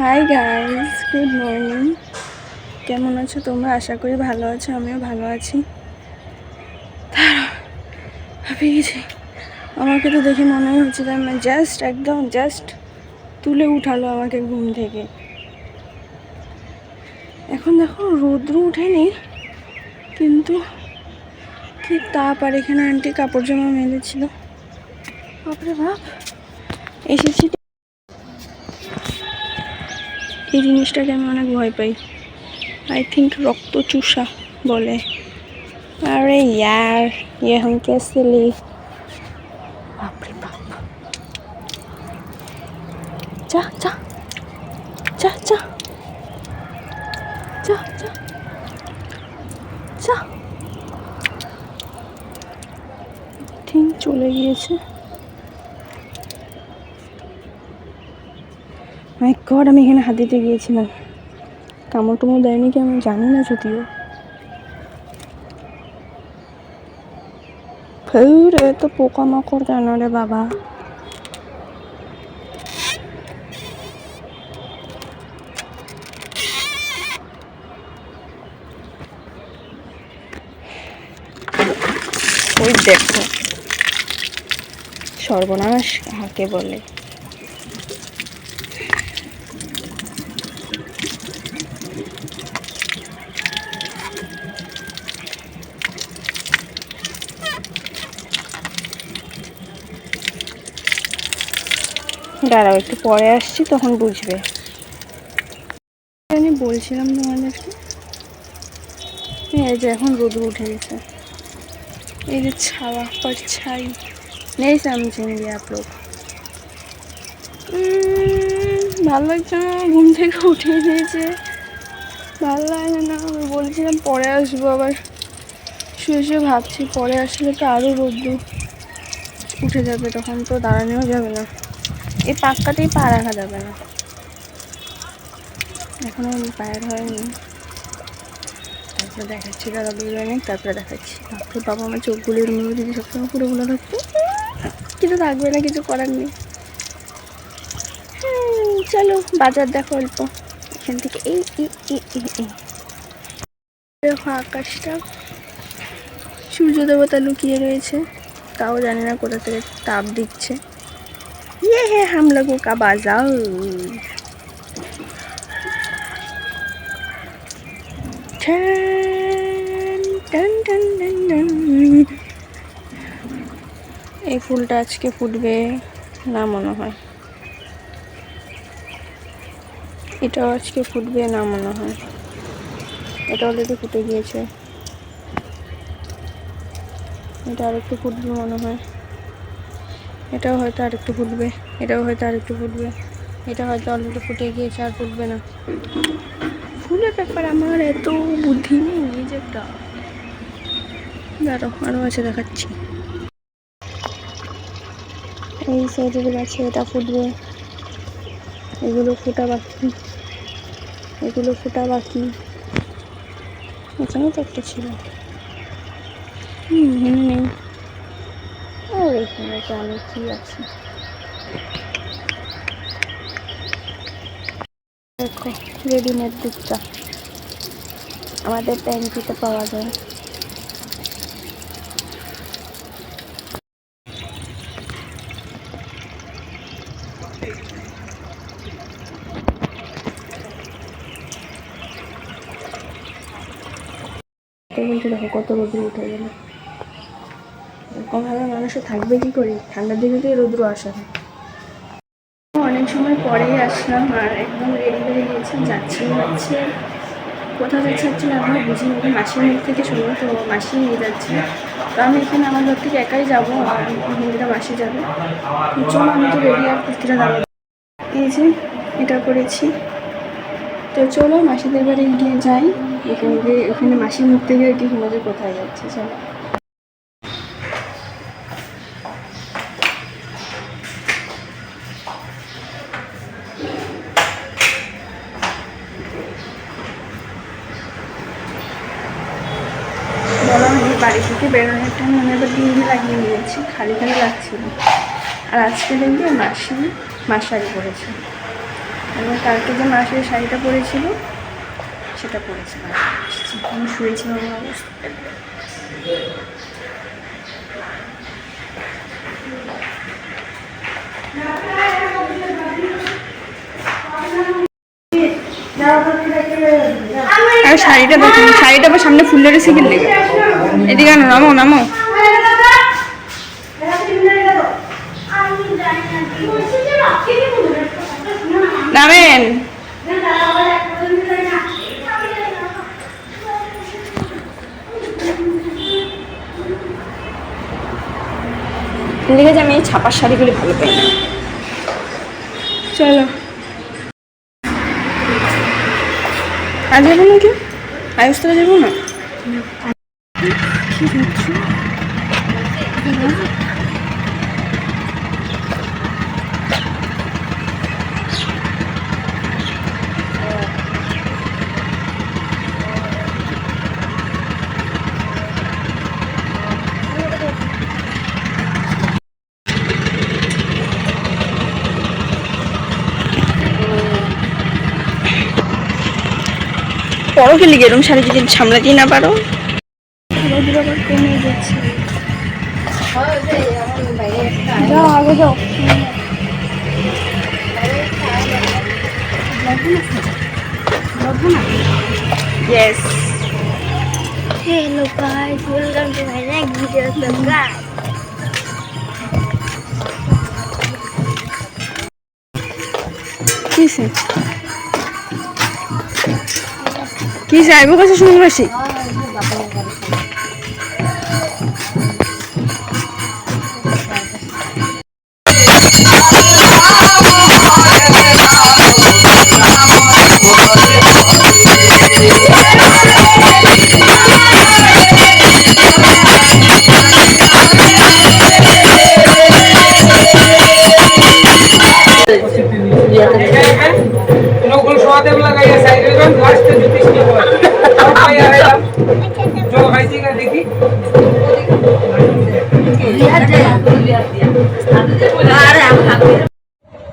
Hi guys good morning কেমন আছো তোমরা? আশা করি ভালো আছো, আমিও ভালো আছি। হাঁপিয়ে গেছি। আমাকে তো দেখে মনে হচ্ছে যে আমি জাস্ট একদম জাস্ট তুলে উঠালো আমাকে ঘুম থেকে। এখন দেখো রৌদ্র উঠেনি কিন্তু কি তাপ আর এখানে আন্টি কাপড় জামা মেলেছিল। বাপরে বাপ, এসেছি এই জিনিসটাকে আমি অনেক ভয় পাই। আই থিঙ্ক রক্ত চুষা বলে। আরে ইয়ার ইয়ে হম কেসেলি বাপরে বাপ। চা চা চা চা চা চা চা থিঙ্ক চলে গিয়েছে। গড, আমি এখানে হাত দিতে গিয়েছিলাম। কামড় টামড় দেয়নি কি আমি জানি না যদিও। ফের তো পোকামাকড় কেন রে বাবা? ওই দেখো। সর্বনাশ কাকে বলে? দাঁড়াও, একটু পরে আসছি, তখন বুঝবে। আমি বলছিলাম তোমাদেরকে হ্যাঁ, এই যে এখন রোদ উঠে গেছে। এই যে ছাওয়া পরছাই নেই সামছেন আপ লোক ভালো লাগছে না, ঘুম থেকে উঠে দিয়েছে ভালো লাগে না, আমি বলছিলাম পরে আসব আবার। শুয়ে শুয়ে ভাবছি, পরে আসলে তো আরও রোদ্দুর উঠে যাবে, তখন তো দাঁড়ানোও যাবে না এই পাক্কাতেই পা রাখা যাবে না। এখনও পায়ের হয়নি তারপরে দেখাচ্ছি দাদা বেরোয় তারপরে দেখাচ্ছি। তারপরে বাবা আমার চোখগুলো এরম যদি সবসময় পুরো গুলো থাকতো কিছু থাকবে না, কিছু করার নেই। চলো, বাজার দেখো অল্প। এখান থেকে এই। দেখো আকাশটা। সূর্য দেবতা লুকিয়ে রয়েছে। তাও জানি না কোথা থেকে তাপ দিচ্ছে। ये है हम लोगों का बाजार ton, ton, ton, ton, ton. এই ফুলটা আজকে ফুটবে না মনে হয় এটাও আজকে ফুটবে না মনে হয় এটা অলরেডি ফুটে গিয়েছে এটা আরেকটু ফুটবে মনে হয় এটাও হয়তো আর একটু ফুটবে, এটাও হয়তো আর একটু ফুটবে। এটা হয়তো অলরেডি ফুটে গিয়েছে আর ফুটবে না। ফুলের ব্যাপার আমার এত বুদ্ধি নেই নিজেরটা দাঁড়াও আরও আছে দেখাচ্ছি। এই সাইডগুলো আছে, এটা ফুটবে। এগুলো ফুটা বাকি। এগুলো ফোটা বাকি। এখানে তো একটা ছিল। হুম নেই। এখানে তো অনেকই আছে? দেখো রেডিমেড দুধটা। আমাদের ট্যাঙ্কিতে পাওয়া যায়। দেখো কত রোদ্র উঠে গেল। এরকমভাবে মানুষও থাকবে কি করে? ঠান্ডার দিনে তো রৌদ্র আসে না। অনেক সময় পরেই আসলাম আর একদম রেডি হয়ে গিয়েছি যাচ্ছি যাচ্ছি। কোথাও যাচ্ছে হচ্ছিল এখনও বুঝিনি মাসির মুখ থেকে শুনব তো মাসি নিয়ে যাচ্ছে। তো আমি এখানে আমার ঘর থেকে একাই যাব, আর মাসি যাবে। চলো, আমি তো রেডি আর কুর্তিটা দাঁড়াবো। এই যে, এটা করেছি। তো চলো, মাসিদের বাড়ি গিয়ে যাই। এখানে গিয়ে, ওখানে মাসির মুখ থেকে আর কি হিমাচল কোথায় যাচ্ছে, চলো বলা হয়নি বাড়ি থেকে বেরোনোর টাইম আমি এবার ডিঙ্গি লাগিয়ে নিয়েছি খালি খালি লাগছিল আর আজকে দেখবি মাসি মাসারি করেছে এবং কালকে যে মাসের শাড়িটা পরেছিল, সেটা পরেছিলাম আমি শুয়েছিলাম আমার আর শাড়িটা শাড়িটা আবার সামনে ফুলে রেখে গেলে এদিকে নামো নামো। নামেন। যে আমি এই ছাপার শাড়িগুলি ভালো পাই না। চলো। আর যাব না কি? আয়ুস্তরা যাব না? কি লিগে এরকম শাড়ি যদি সামলাতেই না পারো কমে যাচ্ছে যাও আগে যাও Yes. Hello guys, welcome to my next video. So guys, কিসে কি যাইব কাছে শুনব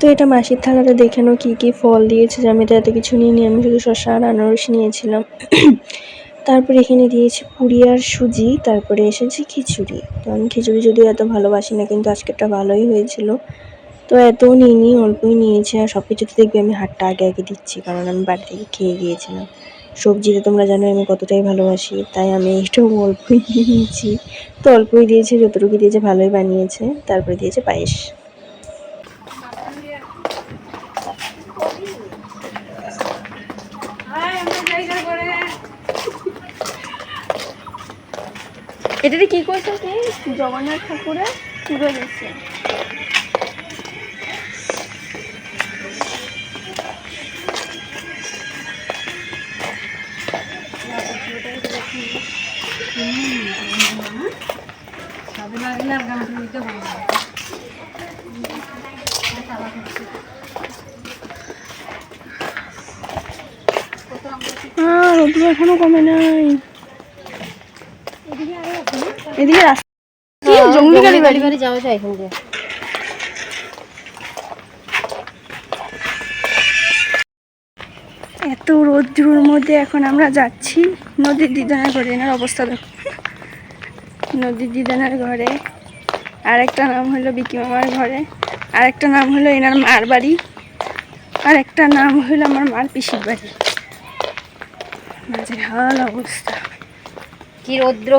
তো এটা মাসির থালাটা দেখে নাও কী কী ফল দিয়েছে আমি তো এত কিছু নিইনি, আমি শুধু শসা আর আনারস নিয়েছিলাম। তারপরে এখানে দিয়েছে পুরি আর সুজি, তারপরে এসেছে খিচুড়ি। তো আমি খিচুড়ি যদিও এত ভালোবাসি না, কিন্তু আজকেরটা ভালোই হয়েছিল। তো এতও নিইনি, অল্পই নিয়েছি, আর সব কিছুতে দেখবি আমি হাতটা আগে আগে দিচ্ছি, কারণ আমি বাড়ি থেকে খেয়ে গিয়েছিলাম। সবজিতে তোমরা জানো আমি কতটাই ভালোবাসি, তাই আমি একটু অল্পই দিয়েছি। তো অল্পই দিয়েছে, যতটুকু দিয়েছে ভালোই বানিয়েছে, তারপরে দিয়েছে পায়েস। এটাতে কি করছ কি জগন্নাথ ঠাকুরের পুজো দিচ্ছে হ্যাঁ রোদ্র এখনও কমে নাই। এদিকে রাস্তা জঙ্গলি গাড়ি? বাড়ি বাড়ি যাওয়া যায় এখান দিয়ে। এত রোদ্রুর মধ্যে এখন আমরা যাচ্ছি। নদীর দিদানের ঘরে এনার অবস্থা দেখো। নদীর দিদানের ঘরে। আরেকটা নাম হলো বিকি মামার ঘরে আরেকটা নাম হলো এনার মার বাড়ি আর একটা নাম হলো আমার মার পিসির বাড়ি। মাঝে হাল অবস্থা। কি রৌদ্র?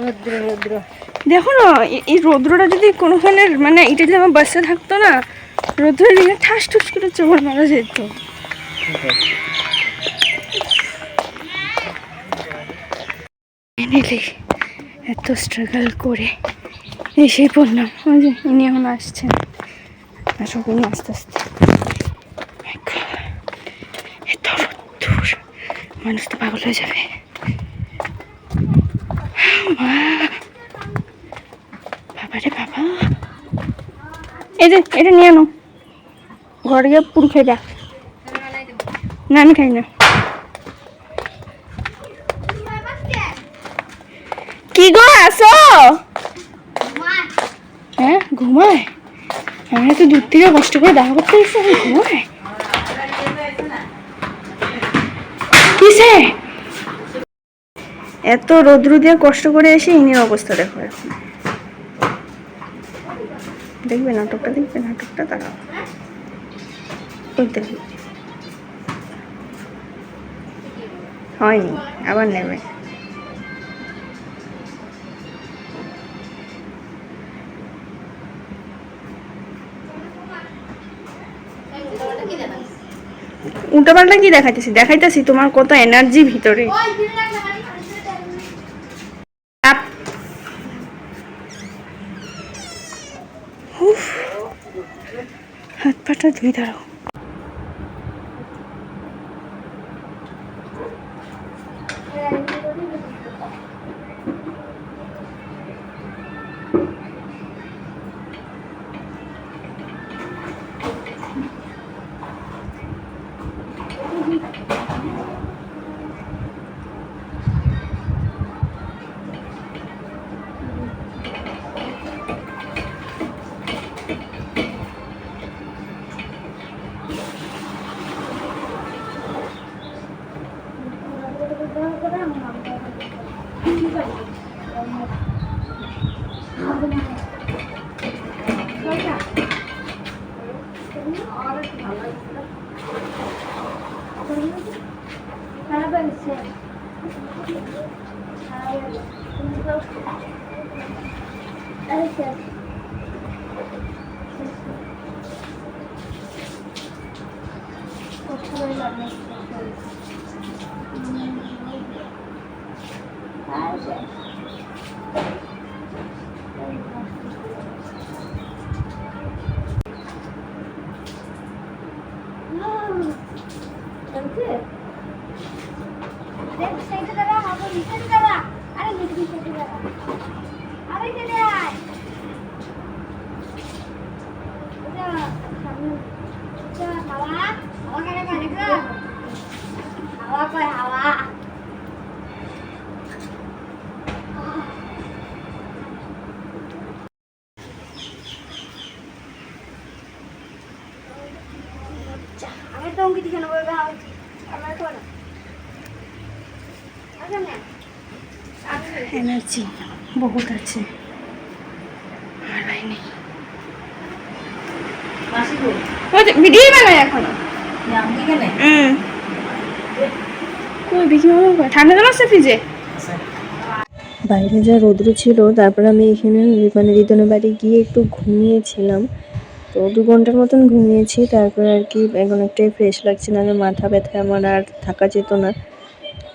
রৌদ্র রৌদ্র। দেখো না এই রৌদ্রটা যদি কোনোখানের মানে এটা যদি আমার বাসে থাকতো না রৌদ্রের দিকে ঠাস ঠুস করে চোর মারা যেত। এত স্ট্রাগল করে। এসেই পড়লাম। ওই যে ইনি এখন আসছেন। আসুক আস্তে আস্তে। মানুষ তো পাগল হয়ে যাবে। মা বাবারে বাবা। এই যে, এটা নিয়ে আনো। ঘরে গিয়ে পুরো খাইবা না, আমি খাই না। কি গো, আসো। হ্যাঁ ঘুমায়? আমি তো দূর থেকে কষ্ট করে দেখা করতে এসে ঘুমায়? কিসে? এত রোদ্রু দিয়ে কষ্ট করে এসে ইনির অবস্থা দেখো এখন। দেখবে নাটকটা দেখবে নাটকটা তারা হয়নি, আবার নেবে। উল্টো পাল্টা কি দেখাইতেছি? দেখাইতেছি তোমার কত এনার্জি ভিতরে। হাত পাটা ধুই দাঁড়াও। Ah, gente. আচ্ছা না। এনার্জি বহুত আছে। আমার ভাই নেই। ভিডিও বানাই এখনও। কই বিকি মামা ঠান্ডা জল আছে ফ্রিজে বাইরে যা রৌদ্র ছিল তারপর আমি এখানে মানে রিদনের বাড়ি গিয়ে একটু ঘুমিয়েছিলাম। তো দু ঘণ্টার মতন ঘুমিয়েছি, তারপর আর কি এখন একটাই ফ্রেশ লাগছে না মাথা ব্যথা আমার আর থাকা যেত না।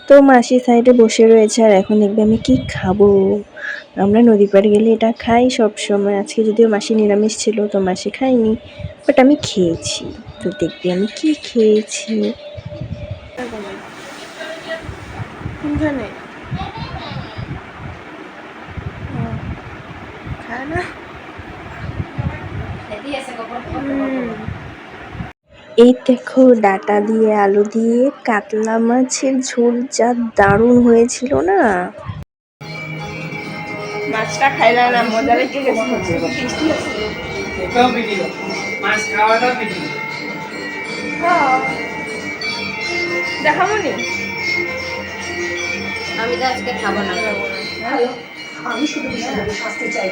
তো মাসি সাইডে বসে রয়েছে আর এখন দেখবে আমি কি খাব। আমরা নদী পাড়ে গেলে এটা খাই সব সময় আজকে যদিও মাসি নিরামিষ ছিল, তো মাসি খাইনি বাট আমি খেয়েছি। তো দেখবি আমি কি খেয়েছি কোনখানে খায় না এই দেখো ডাটা দিয়ে আলু দিয়ে কাতলা মাছের ঝোল যা দারুণ হয়েছিল না? মাছটা খাইলাম না মজা লেগে গেছে মাছ খাওয়াটাও ভিডিও দেখাবো নি? আমি তো আজকে খাব না। আমি শুধু বিষ্ণুকে শাস্তি চাই।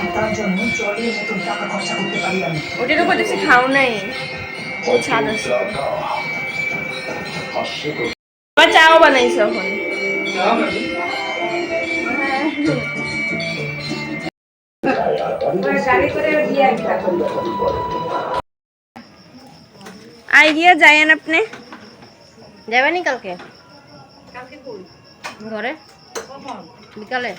আর তার জন্য জলের মতন টাকা খরচা করতে পারি আমি। ওটার উপর দেখছি খাও নাই। ও ছাদ আছে। চাও বানাইছো এখন। যাও বাবু। আই গিয়া যায়েন আপনি? যাবে নি কালকে ঘরে? বিকালে?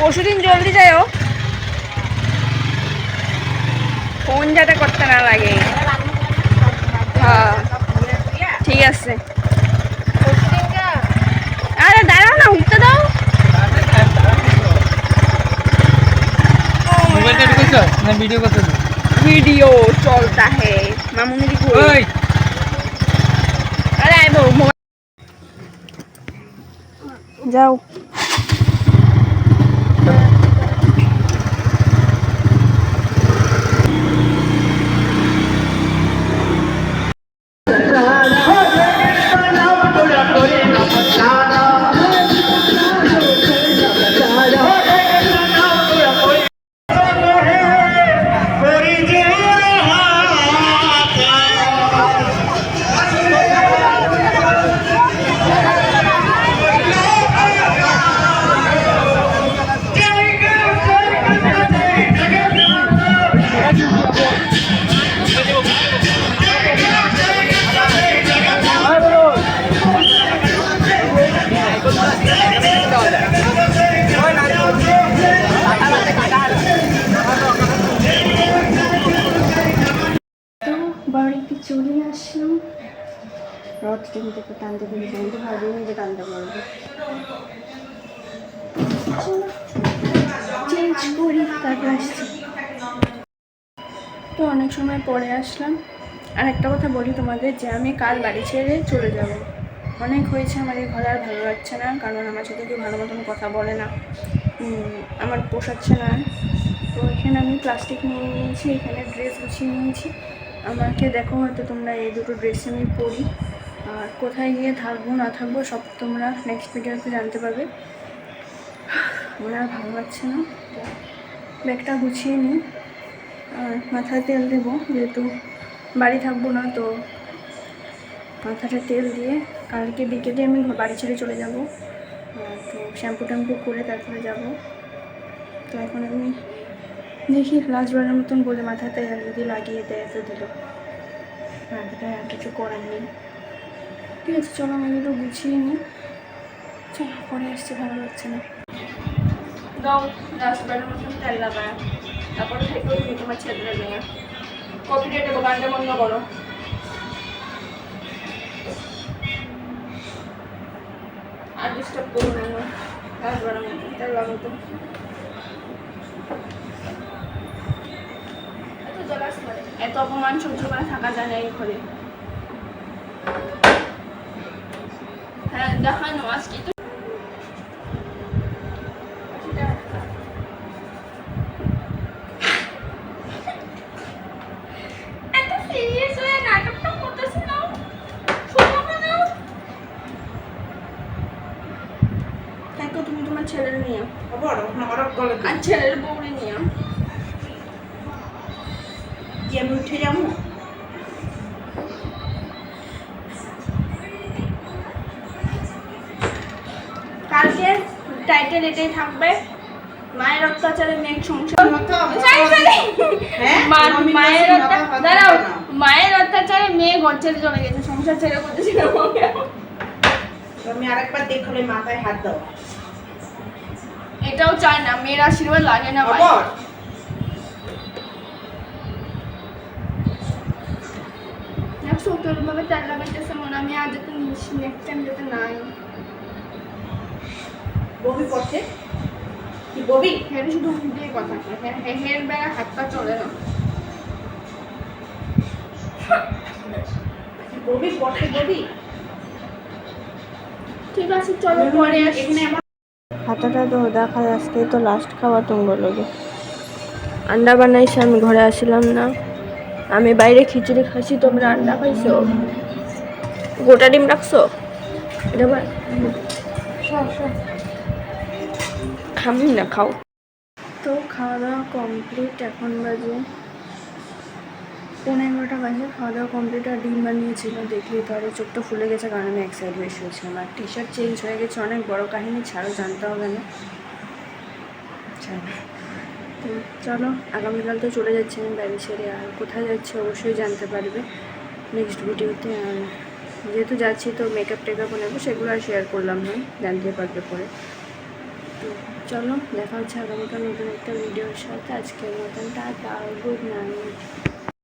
পরশুদিন জলদি যাও ফোন যাতে করতে না লাগে। হ্যাঁ। ঠিক আছে। মোবাইল কাট করছ? না ভিডিও করছ ভিডিও চলতা হে যাও। রথ টেনে থেকে টানতে থেকে কিন্তু ভাবিনি যে টানতে পারব চেঞ্জ করি তারপর আসছি তো অনেক সময় পরে আসলাম আর একটা কথা বলি তোমাদের, যে আমি কাল বাড়ি ছেড়ে চলে যাব। অনেক হয়েছে আমার এই ঘরে আর ভালো লাগছে না, কারণ আমার সাথে কেউ ভালো মতন কথা বলে না। আমার পোষাচ্ছে না। তো এখানে আমি প্লাস্টিক নিয়ে নিয়েছি, এখানে ড্রেস গুছিয়ে নিয়েছি। আমাকে দেখো হয়তো তোমরা এই দুটো ড্রেস আমি পরি। আর কোথায় গিয়ে থাকব, না থাকব, সব তোমরা নেক্সট ভিডিওতে জানতে পারবে। আমার আর ভালো লাগছে না। ব্যাগটা গুছিয়ে নিই। আর মাথায় তেল দেবো, যেহেতু বাড়ি থাকব না, তো মাথাটা তেল দিয়ে কালকে বিকেলে আমি বাড়ি ছেড়ে চলে যাব। তো শ্যাম্পু ট্যাম্পু করে তারপরে যাব। তো এখন আমি দেখি লাস্টবারের মতন বলে মাথায় তেল যদি লাগিয়ে দেয়, তো দিল। আর কিছু করার নেই। ঠিক আছে, চলো আমি এগুলো গুছিয়ে নিই। চলো, পরে আসছে, ভালো লাগছে না। দাও দোকানটা আর এত এত অপমান সহ্য করে থাকা যায় না এই ঘরে হ্যাঁ দেখানো আজকে তো এত সিরিয়াস হয়ে নাটকটা করতেছে না শোনো না দেখো তুমি তোমার ছেলের নিয়ে আর ছেলের বউরে নিয়ে আমি উঠে যাব কালকে টাইটেল এটাই থাকবে মায়ের অত্যাচারে মেয়ের সংসার. হ্যাঁ? মায়ের দাঁড়াও মায়ের অত্যাচারে মেয়ে ঘর ছেড়ে চলে গেছে সংসার ছেড়ে করতেছিল আমি আরেকবার দেখলে মাথায় হাত দাও। এটাও চায় না মেয়ের আশীর্বাদ লাগে না ভাবে লাগাইতেছে মনে আমি আজ যাতে নেক্সট টাইম যাতে নাই। ববি পড়ছে কি ববি হের শুধু মুখ দিয়ে কথা কয় হের- হে- হের বেড়া হাত পা চলে না। কি ববি পড়ছে ববি ঠিক আছে চলো পরে আসি এখানে আমার হাতাটা তো দেখা আজকে তো লাস্ট খাওয়া তোমরা লোকে আন্ডা বানাইছে আমি ঘরে আসিলাম না। আমি বাইরে খিচুড়ি খাইছি তোমরা আন্ডা খাইছো? গোটা ডিম রাখছো? এটা খাবি না, খাও। তো খাওয়া দাওয়া কমপ্লিট এখন বাজে পনেরো এগারোটা বাজে। খাওয়া দাওয়া কমপ্লিট আর ডিম বানিয়েছিল, দেখলি তো আরে চোখটা ফুলে গেছে, কারণ আমি এক সাইড বেশি হয়েছিলাম আর টি শার্ট চেঞ্জ হয়ে গেছে, অনেক বড় কাহিনী, ছাড়ো, জানতে হবে না। তো চলো, আগামীকাল তো চলে যাচ্ছি আমি বাড়ি ছেড়ে, আর কোথায় যাচ্ছি অবশ্যই জানতে পারবে নেক্সট ভিডিওতে আর যেহেতু যাচ্ছি, তো মেকআপ টেকআপ নেব, সেগুলো আর শেয়ার করলাম না, জানতে পারবে পরে। তো চলো দেখা হচ্ছে আগামীকাল নতুন একটা ভিডিওর সাথে। আজকের মতন টাটা গুড নাইট